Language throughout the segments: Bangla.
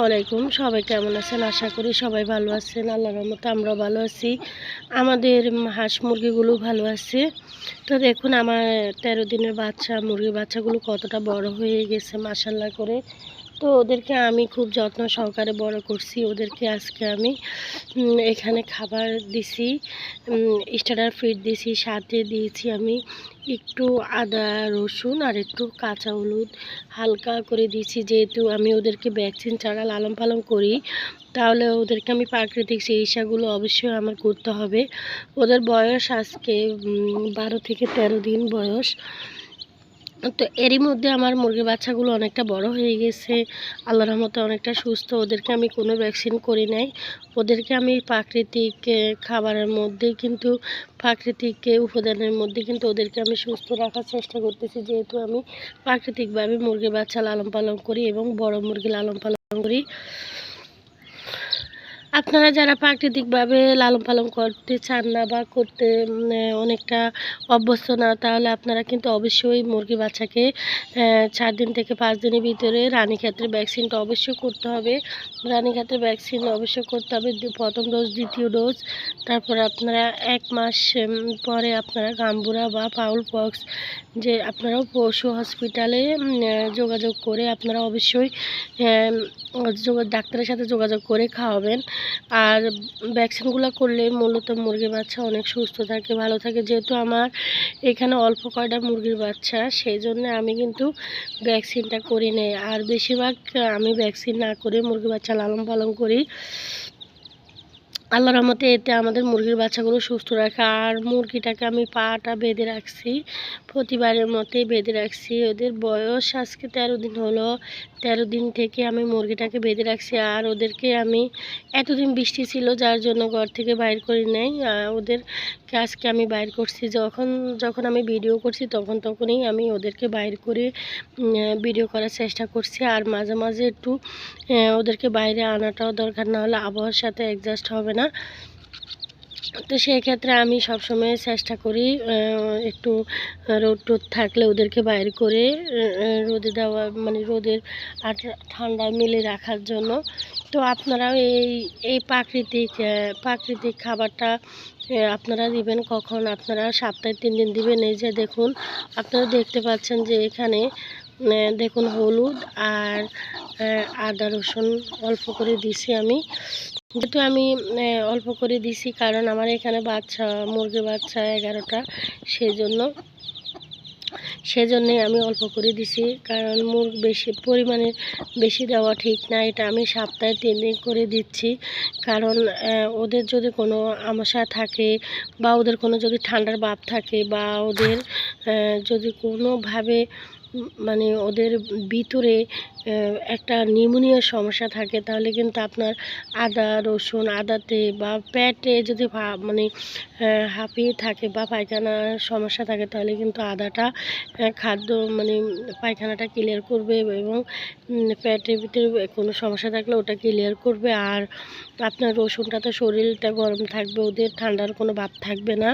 ওয়ালাইকুম সবাই কেমন আছেন? আশা করি সবাই ভালো আছেন, আল্লাহর রহমতে আমরা ভালো আছি। আমাদের হাঁস মুরগিগুলো ভালো আছে। তো দেখুন, আমার তেরো দিনের বাচ্চা, মুরগির বাচ্চাগুলো কতটা বড় হয়ে গেছে মাসাল্লা করে। তো ওদেরকে আমি খুব যত্ন সহকারে বড় করছি। ওদেরকে আজকে আমি এখানে খাবার দিছি স্টার্টার ফিড দিছি, সাথে দিয়েছি আমি একটু আদা, রসুন আর একটু কাঁচা হলুদ হালকা করে দিয়েছি। যেহেতু আমি ওদেরকে ভ্যাকসিন ছাড়া লালন পালন করি, তাহলে ওদেরকে আমি প্রাকৃতিক চিকিৎসাগুলো অবশ্যই আমার করতে হবে। ওদের বয়স আজকে বারো থেকে তেরো দিন বয়স। তো এরই মধ্যে আমার মুরগির বাচ্চাগুলো অনেকটা বড় হয়ে গেছে। আল্লাহর রহমতে অনেকটা সুস্থ। ওদেরকে আমি কোনো ভ্যাকসিন করি নাই। ওদেরকে আমি প্রাকৃতিক খাবারের মধ্যেই কিন্তু, প্রাকৃতিক উপাদানের মধ্যে কিন্তু ওদেরকে আমি সুস্থ রাখার চেষ্টা করতেছি। যেহেতু আমি প্রাকৃতিকভাবে মুরগির বাচ্চা লালন পালন করি এবং বড় মুরগি লালন পালন করি। আপনারা যারা প্রাকৃতিকভাবে লালন পালন করতে চান না বা করতে অনেকটা অভ্যস্ত না, তাহলে আপনারা কিন্তু অবশ্যই মুরগি বাচ্চাকে চার দিন থেকে পাঁচ দিনের ভিতরে রানীক্ষেত্রের ভ্যাকসিনটা অবশ্যই করতে হবে। রানীক্ষেত্রের ভ্যাকসিন অবশ্যই করতে হবে প্রথম ডোজ, দ্বিতীয় ডোজ। তারপর আপনারা এক মাস পরে আপনারা গাম্বুরা বা পাউল পক্স, যে আপনারাও পশু হসপিটালে যোগাযোগ করে আপনারা অবশ্যই ডাক্তারের সাথে যোগাযোগ করে খাওয়াবেন। আর ভ্যাকসিনগুলো করলে মূলত মুরগির বাচ্চা অনেক সুস্থ থাকে, ভালো থাকে। যেহেতু আমার এখানে অল্প কয়টা মুরগির বাচ্চা, সেই জন্য আমি কিন্তু ভ্যাকসিনটা করি নেই। আর বেশিরভাগ আমি ভ্যাকসিন না করে মুরগির বাচ্চা লালন পালন করি। আল্লাহর রহমতে এতে আমাদের মুরগির বাচ্চাগুলো সুস্থ রাখে। আর মুরগিটাকে আমি পাটা বেঁধে রাখছি, প্রতিবারের মতোই বেঁধে রাখছি। ওদের বয়স আজকে তেরো দিন হলো। তেরো দিন থেকে আমি মুরগিটাকে বেঁধে রাখছি আর ওদেরকে আমি এতদিন বৃষ্টি ছিল, যার জন্য ঘর থেকে বাইর করি নাই। ওদের আজকে আমি বাইর করছি। যখন যখন আমি ভিডিও করছি, তখন তখনই আমি ওদেরকে বাইর করে ভিডিও করার চেষ্টা করছি। আর মাঝে মাঝে একটু ওদেরকে বাইরে আনাটাও দরকার না হলে আবহাওয়ার সাথে অ্যাডজাস্ট হবে না। তো সেই ক্ষেত্রে আমি সবসময় চেষ্টা করি একটু রোদ টোদ থাকলে ওদেরকে বাইর করে রোদে দেওয়া মানে রোদের আর ঠান্ডায় মেলে রাখার জন্য। তো আপনারাও এই এই প্রাকৃতিক প্রাকৃতিক খাবারটা আপনারা দিবেন কখন? আপনারা সপ্তাহে তিন দিন দিবেন, এই যে দেখুন, আপনারা দেখতে পাচ্ছেন যে এখানে দেখুন হলুদ আর আদা রসুন অল্প করে দিছি আমি। যেহেতু আমি অল্প করে দিছি কারণ আমার এখানে বাচ্চা, মুরগির বাচ্চা এগারোটা সেই জন্য সেজন্যই আমি অল্প করে দিছি কারণ মুরগ বেশি, পরিমাণে বেশি দেওয়া ঠিক না। এটা আমি সপ্তাহে তিন দিন করে দিচ্ছি কারণ ওদের যদি কোনো আমসা থাকে বা ওদের কোনো যদি ঠান্ডার ভাব থাকে বা ওদের যদি কোনোভাবে মানে ওদের ভিতরে একটা নিউমোনিয়ার সমস্যা থাকে, তাহলে কিন্তু আপনার আদা, রসুন, আদাতে বা পেটে যদি মানে হাঁপিয়ে থাকে বা পায়খানার সমস্যা থাকে, তাহলে কিন্তু আদাটা খাদ্য মানে পায়খানাটা ক্লিয়ার করবে এবং পেটের ভিতরে কোনো সমস্যা থাকলে ওটা ক্লিয়ার করবে। আর আপনার রসুনটা তো শরীরটা গরম থাকবে, ওদের ঠান্ডার কোনো ভাব থাকবে না।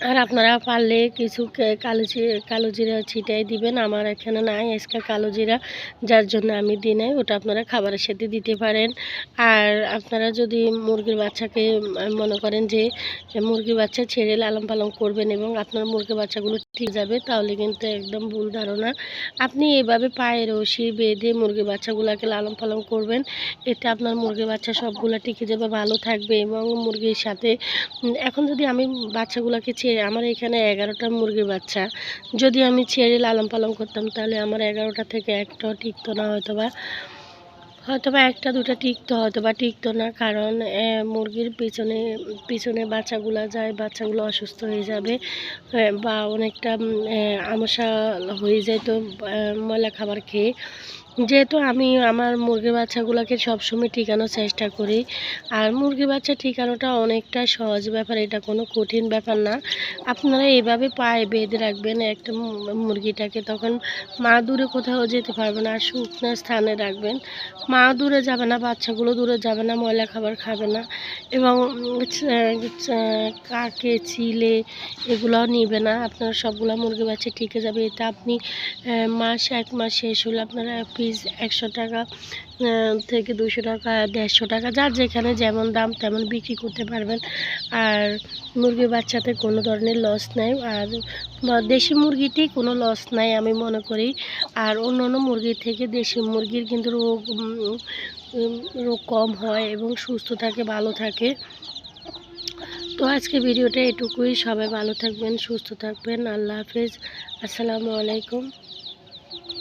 আর আপনারা পারলে কিছু কালো কালো জিরা ছিটাই দিবেন। আমার এখানে নাই আজকে কালো জিরা, যার জন্য আমি দিই নাই ওটা আপনারা খাবারের সাথে দিতে পারেন। আর আপনারা যদি মুরগির বাচ্চাকে মনে করেন যে মুরগির বাচ্চা ছেড়ে লালন পালন করবেন এবং আপনার মুরগির বাচ্চাগুলো ঠিক যাবে, তাহলে কিন্তু একদম ভুল ধারণা। আপনি এভাবে পায়ে রশি বেঁধে মুরগির বাচ্চাগুলোকে লালন পালন করবেন, এতে আপনার মুরগির বাচ্চা সবগুলো টিকে যাবে, ভালো থাকবে এবং মুরগির সাথে এখন যদি আমি বাচ্চাগুলোকে ছেড়ে, আমার এখানে এগারোটা মুরগির বাচ্চা, যদি আমি ছেড়ে লালন পালন করতাম, তাহলে আমার এগারোটা থেকে একটাও টিকতো না হয়তো বা হয়তো বা একটা, দুটো টিকতো হয়তো বা টিকতো না। কারণ মুরগির পিছনে পিছনে বাচ্চাগুলো যায়, বাচ্চাগুলো অসুস্থ হয়ে যাবে বা অনেকটা আমসা হয়ে যায় তো ময়লা খাবার খেয়ে। যেহেতু আমি আমার মুরগির বাচ্চাগুলোকে সবসময় টিকানোর চেষ্টা করি, আর মুরগি বাচ্চা টিকানোটা অনেকটা সহজ ব্যাপার, এটা কোনো কঠিন ব্যাপার না। আপনারা এভাবে পায়ে বেঁধে রাখবেন, একটা মুরগিটাকে তখন মা দূরে কোথাও যেতে পারবে না, আর শুকনো স্থানে রাখবেন। মা দূরে যাবে না, বাচ্চাগুলো দূরে যাবে না, ময়লা খাবার খাবে না এবং কাকে চিলে এগুলো নিবে না। আপনারা সবগুলো মুরগি বাচ্চা টিকে যাবে। এতে আপনি মাস, এক মাস শেষ হলে আপনারা পিস একশো টাকা থেকে দুশো টাকা, দেড়শো টাকা, যার যেখানে যেমন দাম তেমন বিক্রি করতে পারবেন। আর মুরগির বাচ্চাতে কোনো ধরনের লস নাই। আর দেশি মুরগিটি কোনো লস নাই আমি মনে করি। আর অন্য অন্য মুরগির থেকে দেশি মুরগির কিন্তু রোগ রোগ কম হয় এবং সুস্থ থাকে, ভালো থাকে। তো আজকে ভিডিওটা এটুকুই। সবাই ভালো থাকবেন, সুস্থ থাকবেন। আল্লাহ হাফেজ। আসসালামু আলাইকুম।